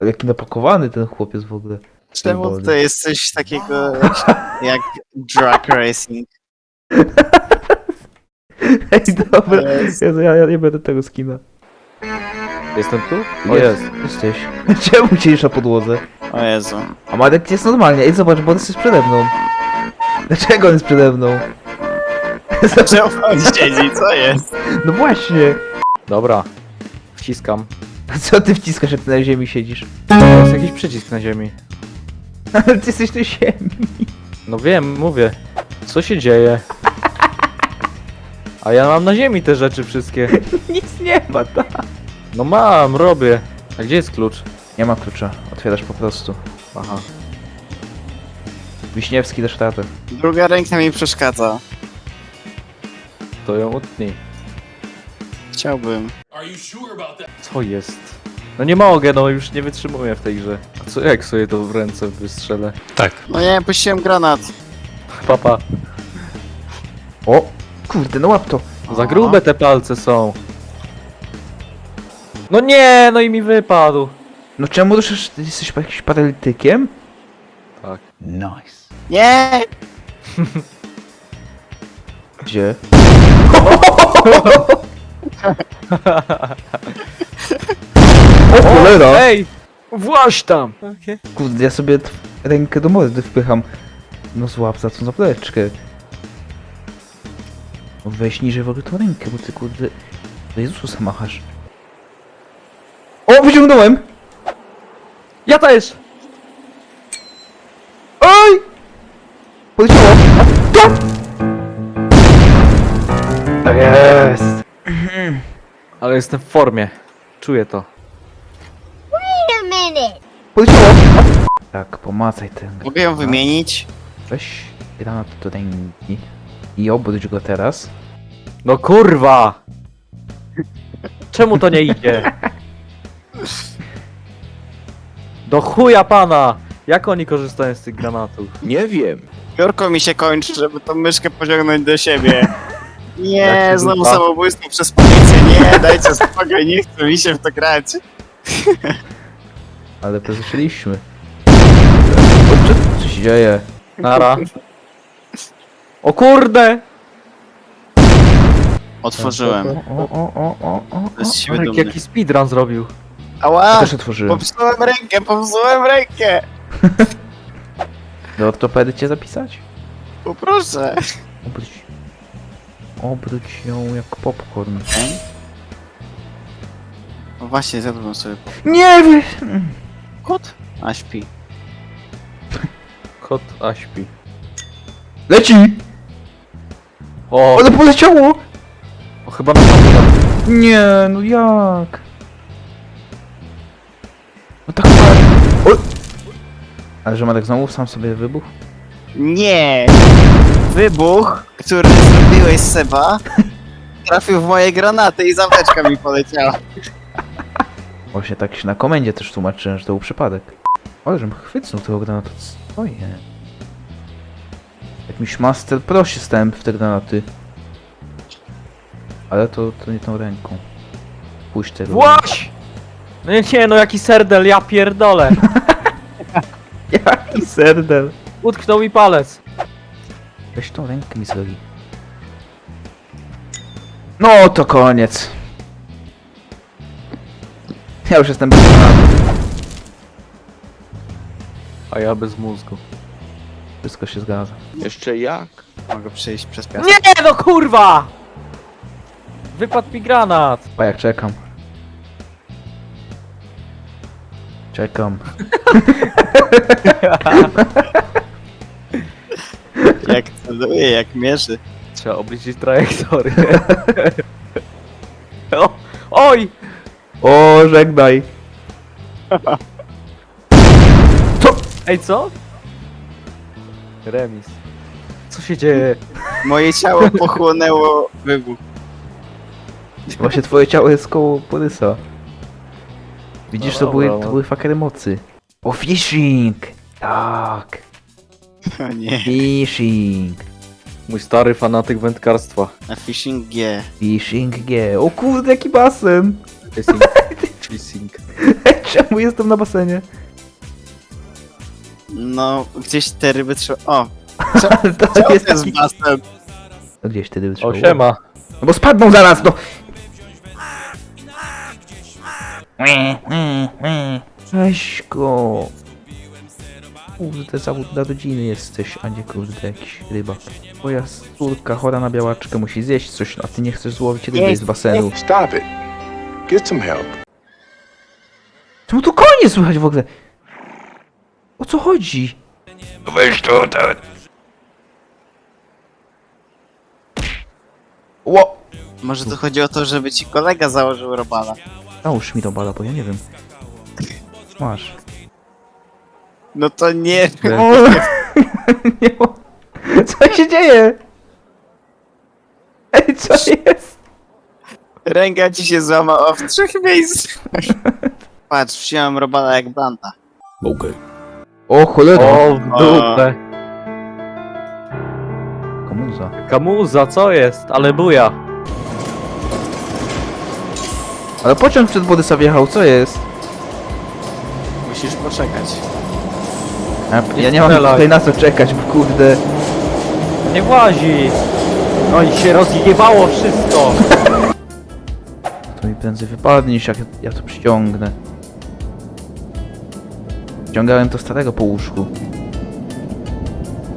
Jaki napakowany ten chłopiec w ogóle. Czemu to jest coś takiego jak, jak drag racing? Ej, dobra. jest? Jezu, ja, ja nie będę tego skina. Jestem tu? O jest. Jesteś. Czemu siedzisz na podłodze? O Jezu. A Marek jest normalnie. Ej, zobacz, bo on jest przede mną. Dlaczego on jest przede mną? Czemu on siedzi? Co jest? No właśnie. Dobra. Wciskam. Co ty wciskasz, jak ty na ziemi siedzisz? To jest jakiś przycisk na ziemi. Ale ty jesteś na ziemi. No wiem, mówię. Co się dzieje? A ja mam na ziemi te rzeczy wszystkie. Nic nie ma tam. No mam, robię. A gdzie jest klucz? Nie ma klucza. Otwierasz po prostu. Aha. Wiśniewski też tatę. Druga ręka mi przeszkadza. To ją utnij. Chciałbym. Co jest? No nie mogę, no już nie wytrzymuję w tej grze. A co jak sobie to w ręce wystrzelę? No nie, puściłem granat. Papa. O! Kurde, no łap to. Za grube te palce są. No nie, no i mi wypadł. No czemu ruszasz? Ty jesteś jakimś paralitykiem? Tak. Nie! Gdzie? o cholera! Ej! Właś tam! Kurde, ja sobie rękę do mordy wpycham. No złap za tą zapleczkę. No weź niżej w ogóle tą rękę, bo ty kurde... Do Jezusa machasz. O, wyciągnąłem! Ja też! Oj! Poleciało! Ale jestem w formie. Czuję to. Wait a minute. Poleciało! Tak, pomacaj ten. Mogę ją wymienić? Weź granat do ręki i obróć go teraz. No kurwa! Czemu to nie idzie? Do chuja pana! Jak oni korzystają z tych granatów? Nie wiem. Piórko mi się kończy, żeby tą myszkę pociągnąć do siebie. Nie, Jak znowu dupa. samobójstwo przez policję. Nie, dajcie spokój, nie chcę mi się w to grać. Ale to zaczęliśmy. O, co, co się dzieje? Nara. O kurde! Otworzyłem. O, o, o, o, o, o. Bez Marek dumny. jaki speedrun zrobił. Ja Ała! też otworzyłem. Popsułem rękę, popsułem rękę! Do ortopedy cię zapisać? Poproszę. Obróć ją jak popcorn. No właśnie, zjadłem sobie Nie wy... kot. A śpi. Kot a śpi. Leci! O, Ale poleciało! o chyba tam. Nie, no jak? No tak o! Ale że Marek znowu sam sobie wybuchł? Nie! Wybuch, który zrobiłeś Seba, trafił w moje granaty i zawleczka mi poleciała. Właśnie tak się na komendzie też tłumaczyłem, że to był przypadek. Ale żebym chwycnął tego granatu, co jest? Jakimś Master Pro się stałem w te granaty. Ale to, to nie tą ręką. Puść tego. Właś! No nie, nie, no jaki serdel, ja pierdolę. Jaki serdel! Utknął mi palec. Weź tą rękę mi zrobi. No to koniec. Ja już jestem bez granatu. A ja bez mózgu. Wszystko się zgadza. Jeszcze jak? Mogę przejść przez piasek. Nie no kurwa! Wypadł mi granat. A jak czekam. Czekam. Jak celuje, jak mierzy. Trzeba obliczyć trajektorię. o, oj! O, żegnaj. Ej, co? Remis. Co się dzieje? Moje ciało pochłonęło wybuch. Właśnie twoje ciało jest koło Borysa. Widzisz, No to, były, dobra, to no. były fakery mocy. O, phishing! Tak, O nie. phishing. Mój stary fanatyk wędkarstwa. Na fishing G. Phishing G. O kurde, jaki basen! Fishing. Fishing. Czemu jestem na basenie? No, gdzieś te ryby trzeba... O, To jest taki... basen. To Gdzieś wtedy O, trzeba było. siema. No bo spadną zaraz, no! Weź go! Kurde, zawód na rodziny jesteś, a nie kurde jakiś rybak. Twoja córka chora na białaczkę musi zjeść coś, a ty nie chcesz złowić ryby z basenu. Stop it. Get some help. Czemu tu konie słychać w ogóle? O co chodzi? Weź to, tak. Ło! Może to chodzi o to, żeby ci kolega założył robala. Nałóż mi to bala, bo ja nie wiem. Masz. No to nie... O, nie mo- Co się dzieje? Ej, co jest? Ręka ci się złamała w trzech miejscach. Patrz, wziąłem robala jak blanta. O cholera! O, w dupę. Komuza. Kamuza, co jest? Ale buja. Ale pociąg przed Bodysa wjechał, co jest? Musisz poczekać. Ja, ja nie mam strzelaj. tutaj na co czekać, bo kurde... Nie włazi. No i się rozjebało wszystko. To mi prędzej wypadnie niż jak ja, ja to przyciągnę. Ściągałem to starego po łóżku.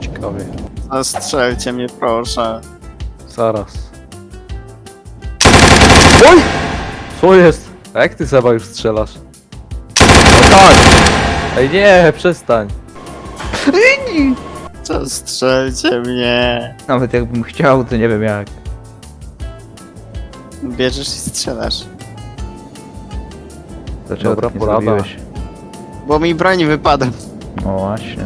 Ciekawie. Zastrzelcie mnie, proszę. Zaraz. Oj! Co jest? A jak ty Seba już strzelasz? O tak! Ej nie, przestań. Zastrzelcie mnie. Nawet jakbym chciał, to nie wiem jak. Bierzesz i strzelasz. Dlaczego Dobra tak nie porada. zrobiłeś? Bo mi broń wypada. No właśnie.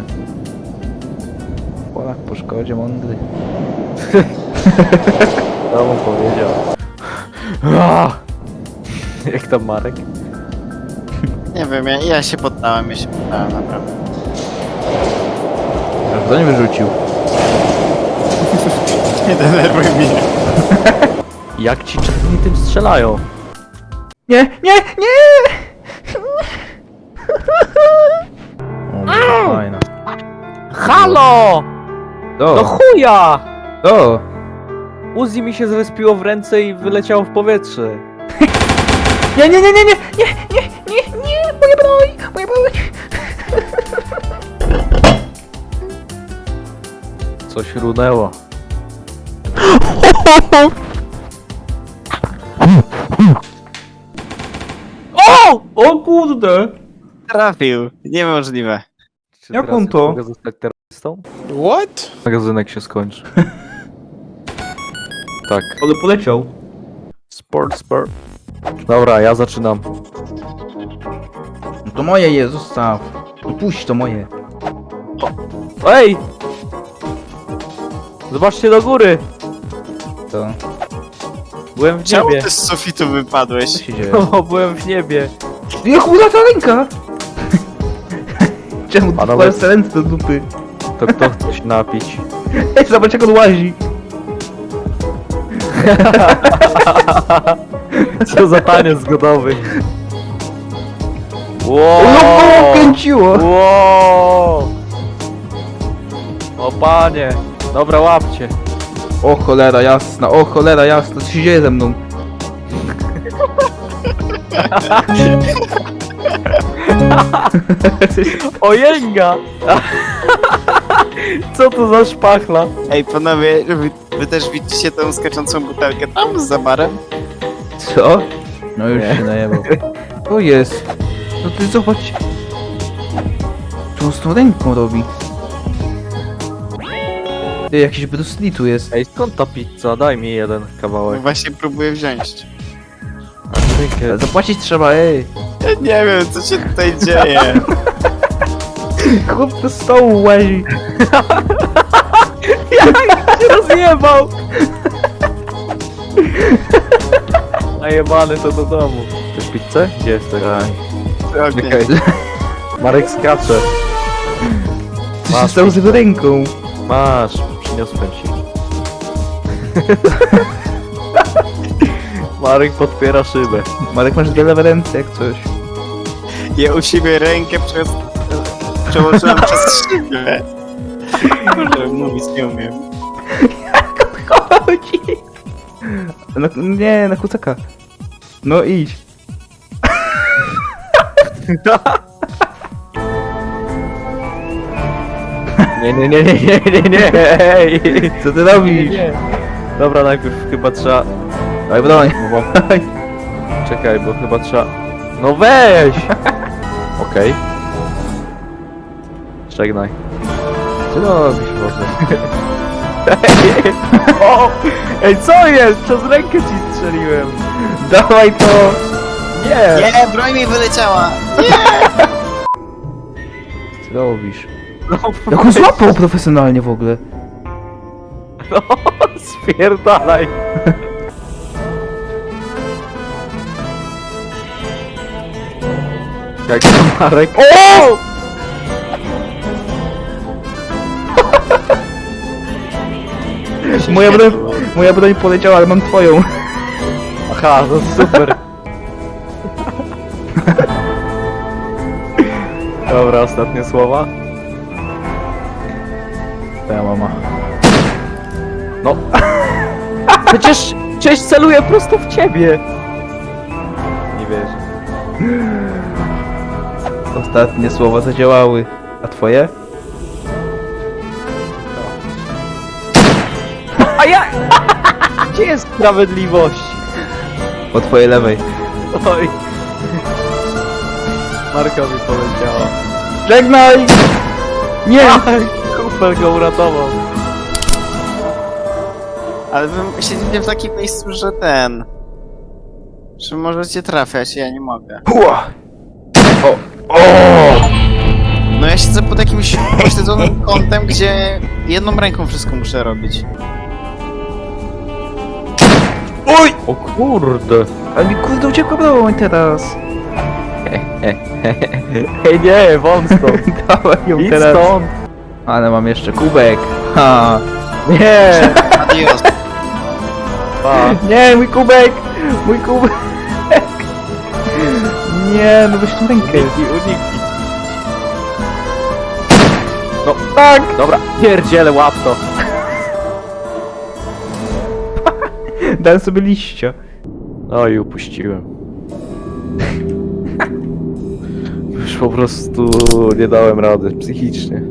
Polak po szkodzie mądry. To mu powiedział. Ah! Jak tam Marek? Nie wiem, ja, ja się poddałem, ja się poddałem, naprawdę. Nie wyrzucił. Nie denerwuj mnie. Jak ci czasami tym strzelają? Nie, nie, nie! O, fajna. Halo! Do, Do chuja! do! Uzi mi się zrespiło w ręce i wyleciało w powietrze. Nie, nie, nie, nie, nie, nie, nie, nie, nie, moja broń, Coś runęło. O! O kurde! Trafił. Niemożliwe. Czy Jak teraz on to? Mogę zostać terrorystą? What? Magazynek się skończy. tak. Ale poleciał. Sport, sport. Dobra, ja zaczynam. No to moje jest, zostaw. No puść to moje. Ej! Zobaczcie do góry! To, Byłem w Czemu niebie. ty z sufitu wypadłeś? co się dzieje? No, byłem w niebie. Jak uda ta ręka? Czemu ty Panowie- wkładasz ręce do dupy? To kto chce się napić? Ej, zobacz jak on łazi. Co za taniec zgodowy. No, Wow! kręciło. Wow! O panie! Dobra, łapcie. O cholera jasna, o cholera jasna, co się dzieje ze mną? Ojęga! Co to za szpachla? Ej, panowie, wy, wy też widzicie tą skaczącą butelkę tam za barem? Co? No już Nie. się najebał. To jest. No ty zobacz. Co on z tą ręką robi? Ty, jakiś Bruce Lee tu jest. Ej, skąd ta pizza? Daj mi jeden kawałek. Właśnie próbuję wziąć. Dzięki. Zapłacić trzeba, ej. Ja nie wiem, co się tutaj dzieje. Chłop do stołu łazi. się rozjebał! Najebany to do domu. Chcesz pizzę? Gdzie jesteś? Okej. Czekaj. Marek skacze. Co się Masz stało z jego ręką? Masz, przyniosłem ci. Marek podpiera szybę. Marek masz dwie lewe ręce jak coś. Ja u siebie rękę przez... przełożyłem przez szybę. Że mówić nie umiem. Chodzi! Na, nie, na kucaka. No idź. Nie, nie, nie, nie, nie, nie, nie, ej. Co ty robisz? Dobra, najpierw chyba trzeba... Daj. Bo... Czekaj, bo chyba trzeba... No weź! Okej. Żegnaj. Co robisz w ogóle? Ej, o! Ej, co jest? Przez rękę ci strzeliłem. Dawaj to! Nie! Nie, broń mi wyleciała! Co robisz? No, Jak on złapał profesjonalnie w ogóle. no, spierdalaj. Jak Marek? O! Moja broń, moja broń poleciała, ale mam twoją. Aha, no super. Dobra, ostatnie słowa. Twoja mama. No. Przecież cześć celuje prosto w ciebie. Nie wierzę. Ostatnie słowa zadziałały. A twoje? A ja... Gdzie jest sprawiedliwość? Po twojej lewej. Oj. Marka mi poleciała. Żegnaj! Nie! Kupel go uratował. Ale wy siedzicie w takim miejscu, że ten... Że możecie trafiać, ja nie mogę. Ua! O! O! No ja siedzę pod jakimś pośledzonym kątem, gdzie jedną ręką wszystko muszę robić. Oj! O kurde. Ale mi kurde uciekła broń teraz. Ej nie, stąd. Dawaj ją Idź teraz. stąd. Ale mam jeszcze kubek. Ha! Nie. Adios. Pa. Nie, mój kubek! Mój kubek! Nie, no weź tą rękę. Uniki. No, Tak! dobra. Pierdziele, łap to. Dałem sobie liścia. No i upuściłem. Już po prostu nie dałem rady psychicznie.